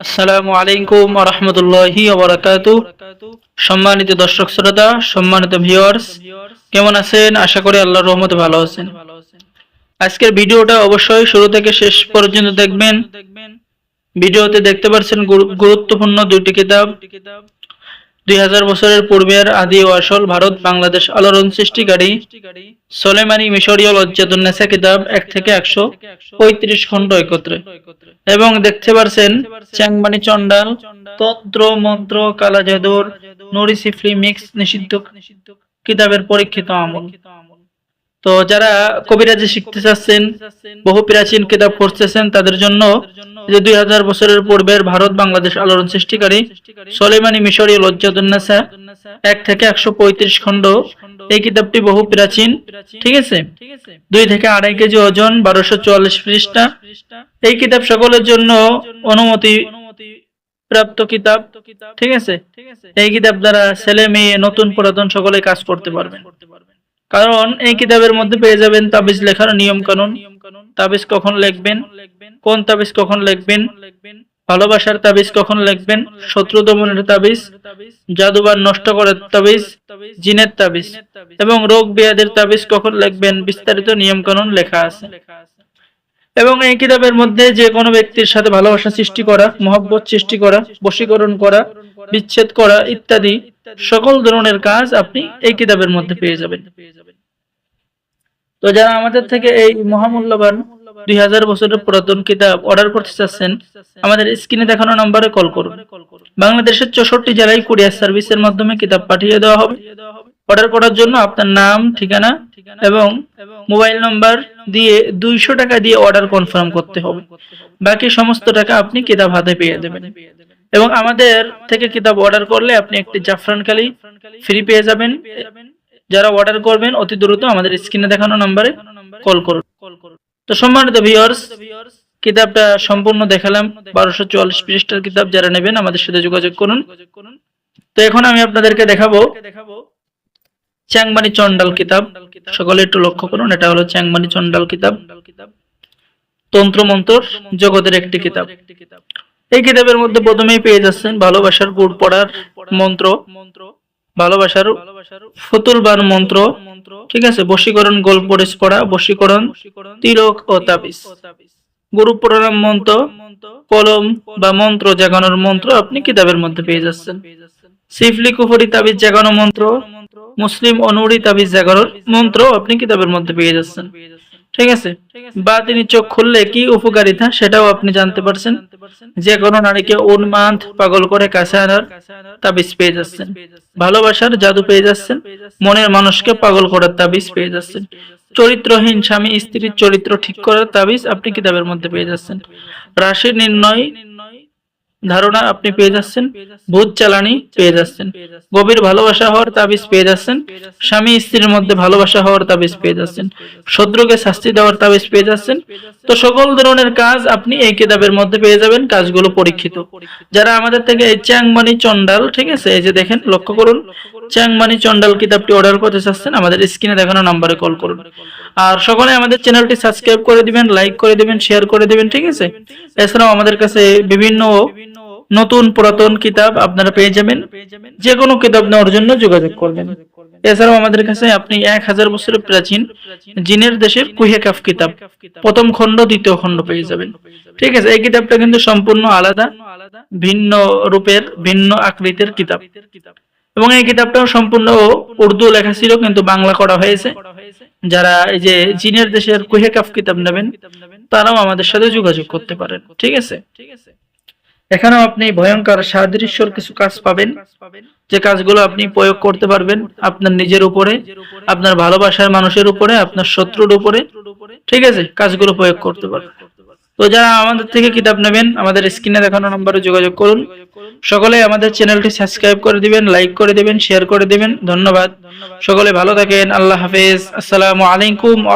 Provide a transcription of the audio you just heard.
আসসালামু আলাইকুম রহমতুল্লাহি সম্মানিত দর্শক শ্রোতা, সম্মানিত ভিউয়ার্স কেমন আছেন? আশা করি আল্লাহ রহমত ভালো আছেন। আজকের ভিডিওটা অবশ্যই শুরু থেকে শেষ পর্যন্ত দেখবেন। ভিডিওতে দেখতে পাচ্ছেন গুরুত্বপূর্ণ দুইটি কিতাব। দুই হাজার বছরের পূর্বের আদি ও আসল ভারত বাংলাদেশ আলোড়ন সৃষ্টিকারী সোলেমানি মিশরীয় লজ্জাদুন্নেসা কিতাব এক থেকে একশো পঁয়ত্রিশ খণ্ড একত্রে। এবং দেখতে পারছেন চ্যাংমানি চন্ডাল তন্ত্র মন্ত্র কালা জাদুর নুরি সিফলি মিক্স নিষিদ্ধ কিতাবের পরীক্ষিত আমল। তো যারা কবিরাজি শিখতে চাচ্ছেন, বহু প্রাচীন কিতাব পড়তেছেন, তাদের জন্য যে দুই হাজার বছরের পূর্বের ভারত বাংলাদেশ আলোড়ন সৃষ্টিকারী সলেমানি মিশরীয় লজ্জাতুন্নেসা এক থেকে একশো পঁয়ত্রিশ খণ্ড, এই কিতাবটি বহু প্রাচীন, ঠিক আছে? দুই থেকে আড়াই কেজি ওজন, বারোশো চুয়াল্লিশ পৃষ্ঠা। এই কিতাব সকলের জন্য অনুমতি প্রাপ্ত কিতাব, ঠিক আছে? এই কিতাব দ্বারা ছেলে, মেয়ে, নতুন পুরাতন সকলে কাজ করতে পারবেন। কারণ এই কিতাবের মধ্যে পেয়ে যাবেন তাবিজ লেখার নিয়ম কানুন তাবিজ কখন লিখবেন? কোন তাবিজ কখন লিখবেন? ভালোবাসার তাবিজ কখন লিখবেন? শত্রু দমনের তাবিজ, জাদুবার নষ্ট করার তাবিজ, জিনের তাবিজ, এবং রোগ ব্যাধির তাবিজ কখন লিখবেন? বিস্তারিত নিয়ম কানুন লেখা আছে। এবং এই কিতাবের মধ্যে যে কোনো ব্যক্তির সাথে ভালোবাসা সৃষ্টি করা, মহব্বত সৃষ্টি করা, বশীকরণ করা, বিচ্ছেদ করা ইত্যাদি সকল ধরনের কাজ আপনি এই কিতাবের মধ্যে পেয়ে যাবেন। তো যারা আমাদের থেকে এই মহামূল্যবান দুই হাজার বছরের পুরাতন কিতাব অর্ডার করতে চাচ্ছেন, আমাদের স্ক্রিনে দেখানো নম্বরে কল করুন। বাংলাদেশের চৌষট্টি জেলায় কুরিয়ার সার্ভিসের মাধ্যমে কিতাব পাঠিয়ে দেওয়া হবে। অর্ডার করার জন্য আপনার নাম, ঠিকানা এবং মোবাইল নম্বর দিয়ে দুইশো টাকা দিয়ে অর্ডার কনফার্ম করতে হবে। বাকি সমস্ত টাকা আপনি কিতাব হাতে পেয়ে দেবেন। এবং আমাদের থেকে কিতাব অর্ডার করলে আপনি একটি জাফরান কালি ফ্রি পেয়ে যাবেন। যারা অর্ডার করবেন, অতি দ্রুত আমাদের স্ক্রিনে দেখানো নাম্বারে কল করুন। তো সম্মানিত ভিউয়ার্স কিতাবটা সম্পূর্ণ দেখালাম। বারোশো চুয়াল্লিশ পৃষ্ঠার কিতাব যারা নেবেন, আমাদের সাথে যোগাযোগ করুন। তো এখন আমি আপনাদেরকে দেখাবো চ্যাংমানি চন্ডাল কিতাব। সকলে একটু লক্ষ্য করুন, এটা হলো চ্যাংমানি চন্ডাল কিতাব। তন্ত্র মন্ত্র জগতের একটি কিতাব। এই কিতাবের মধ্যে প্রথমেই পেয়ে যাচ্ছেন ভালোবাসার গুড় পড়ার মন্ত্র মন্ত্র ভালোবাসার ফতুলবান মন্ত্র, ঠিক আছে, বশীকরণ গোল পরিস পড়া, বশীকরণ, তিলক ও তাবিজ। গুরু প্রণাম মন্ত্র, কলম বা মন্ত্র জাগানোর মন্ত্র আপনি কিতাবের মধ্যে পেয়ে যাচ্ছেন। সিফলি কুফরি তাবিজ জাগানো মন্ত্র, মুসলিম অনুরি তাবিজ জাগানোর মন্ত্র আপনি কিতাবের মধ্যে পেয়ে যাচ্ছেন। ঠিক আছে, বা তিনি চোখ খুললে কি উপকারিতা সেটাও আপনি জানতে পারছেন। যে কোনো নারীকে উন্মাদ পাগল করে কাছে আনার তাবিজ পেয়ে যাচ্ছেন। ভালোবাসার জাদু পেয়ে যাচ্ছেন। মনের মানুষকে পাগল করার তাবিজ পেয়ে যাচ্ছেন। চরিত্রহীন স্বামী স্ত্রীর চরিত্র ঠিক করার তাবিজ আপনি কিতাবের মধ্যে পেয়ে যাচ্ছেন। রাশি নির্ণয় ধারণা আপনি পেয়ে যাচ্ছেন ভূত চালানি পেয়ে যাচ্ছেন, গভীর ভালোবাসা হওয়ার তাবিজ পেয়ে যাচ্ছেন, স্বামী স্ত্রীর মধ্যে ভালোবাসা হওয়ার তাবিজ পেয়ে যাচ্ছেন, শত্রুকে শাস্তি দেওয়ার তাবিজ পেয়ে যাচ্ছেন। তো সকল ধরনের কাজ আপনি এই কিতাবের মধ্যে পেয়ে যাবেন, কাজগুলো পরীক্ষিত। যারা আমাদের থেকে এই চ্যাংমানি চন্ডাল ঠিক আছে, এই যে দেখেন, লক্ষ্য করুন চ্যাংমানি চন্ডাল কিতাবটি অর্ডার করতে চাচ্ছেন, আমাদের স্ক্রিনে দেখানো নাম্বারে কল করুন। আর সকলে আমাদের চ্যানেলটি সাবস্ক্রাইব করে দিবেন লাইক করে দিবেন শেয়ার করে দিবেন, ঠিক আছে? এছাড়াও আমাদের কাছে বিভিন্ন নতুন পুরাতন কিতাব আপনারা পেয়ে যাবেন। যে কোনো কিতাব নেওয়ার জন্য যোগাযোগ করবেন। এছাড়াও আমাদের কাছে আপনি এক হাজার বছরের প্রাচীন জিনের দেশের কুহেকাফ কিতাব, প্রথম খণ্ড, দ্বিতীয় খণ্ড পেয়ে যাবেন। ঠিক আছে, এই কিতাবটা কিন্তু সম্পূর্ণ আলাদা, ভিন্ন রূপের, ভিন্ন আকৃতির কিতাব। এবং এই কিতাবটাও সম্পূর্ণ উর্দু লেখা ছিল, কিন্তু বাংলা করা হয়েছে। যারা এই যে জিনের দেশের কুহেকাফ কিতাব নেবেন, তারাও আমাদের সাথে যোগাযোগ করতে পারেন, ঠিক আছে? এখানেও আপনি ভয়ঙ্কর, সাদৃশ্যর কিছু কাজ পাবেন। যে কাজগুলো আপনি প্রয়োগ করতে পারবেন আপনার নিজের উপরে, আপনার ভালোবাসার মানুষের উপরে, আপনার শত্রুর উপরে, ঠিক আছে? কাজগুলো প্রয়োগ করতে পারবেন। তো যারা আমাদের থেকে কিতাব নেবেন, আমাদের স্ক্রিনে দেখানো নম্বরে যোগাযোগ করুন। সকলে আমাদের চ্যানেলটি সাবস্ক্রাইব করে দিবেন, লাইক করে দিবেন, শেয়ার করে দিবেন। ধন্যবাদ। সকলে ভালো থাকেন। আল্লাহ হাফেজ। আসসালামু আলাইকুম আ